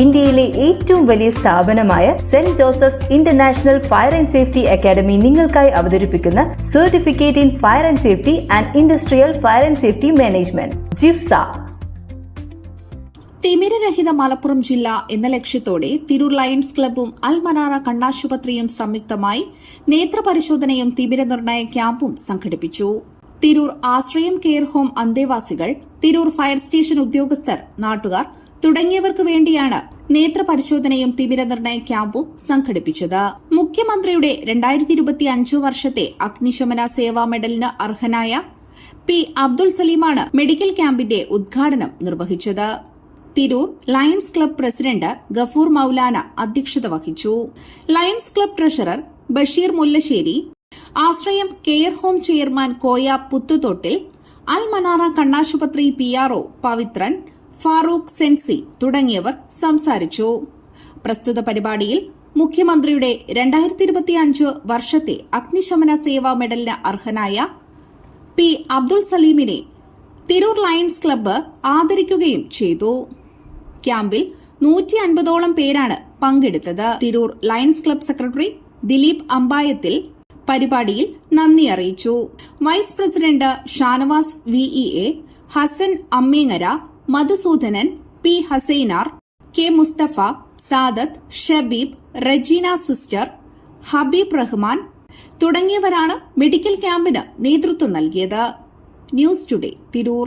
ഇന്ത്യയിലെ ഏറ്റവും വലിയ സ്ഥാപനമായ saint Joseph's international fire and safety academy നിങ്ങൾക്കായി അവതരിപ്പിക്കുന്ന certificate in fire and safety and industrial fire and safety management JIFSA. തിമിരരഹിത Malappuram ജില്ല എന്ന ലക്ഷ്യത്തോടെ തിരൂർ ലയൺസ് ക്ലബ്ബും അൽമനാറ കണ്ണാശുപത്രിയും സംയുക്തമായി നേത്രപരിശോധനയും തിമിര നിർണയ ക്യാമ്പും സംഘടിപ്പിച്ചു. തിരൂർ ആശ്രയം കെയർ ഹോം അന്തേവാസികൾ തിരൂർ ഫയർ സ്റ്റേഷൻ ഉദ്യോഗസ്ഥർ നാട്ടുകാർ തുടങ്ങിയവർക്ക് വേണ്ടിയാണ് നേത്രപരിശോധനയും തിമിര നിർണയ ക്യാമ്പും സംഘടിപ്പിച്ചത്. മുഖ്യമന്ത്രിയുടെ രണ്ടായിരത്തി ഇരുപത്തി അഞ്ച് വർഷത്തെ അഗ്നിശമന സേവാ മെഡലിന് അർഹനായ പി അബ്ദുൾ സലീമാണ് മെഡിക്കൽ ക്യാമ്പിന്റെ ഉദ്ഘാടനം നിർവഹിച്ചത്. Tirur lions club president Gafoor Maulana അധ്യക്ഷത വഹിച്ചു. Lions club treasurer Basheer Mullassery Ashrayam care home chairman Koya Puthuthottil Al Manara കണ്ണാശുപത്രി P R O Pavithran Farooq Sensi തുടങ്ങിയവർ സംസാരിച്ചു. പ്രസ്തുത പരിപാടിയിൽ മുഖ്യമന്ത്രിയുടെ രണ്ടായിരത്തി ഇരുപത്തിയഞ്ച് വർഷത്തെ അഗ്നിശമന സേവാ മെഡലിന് അർഹനായ പി അബ്ദുൾ സലീമിനെ തിരൂർ ലയൺസ് ക്ലബ്ബ് ആദരിക്കുകയും ചെയ്തു. ക്യാമ്പിൽ നൂറ്റി അൻപതോളം പേരാണ് പങ്കെടുത്തത്. Tirur lions club secretary Dileep Ambayathil പരിപാടിയിൽ നന്ദി അറിയിച്ചു. Vice president Shanavas V A Hassan Ammeengara Madhusoodanan P Hassainar K Musthafa Sadath Shabeeb Rajeena sister Habeeb Rahman തുടങ്ങിയവരാണ് മെഡിക്കൽ ക്യാമ്പിന് നേതൃത്വം നൽകിയത്. News today Tirur.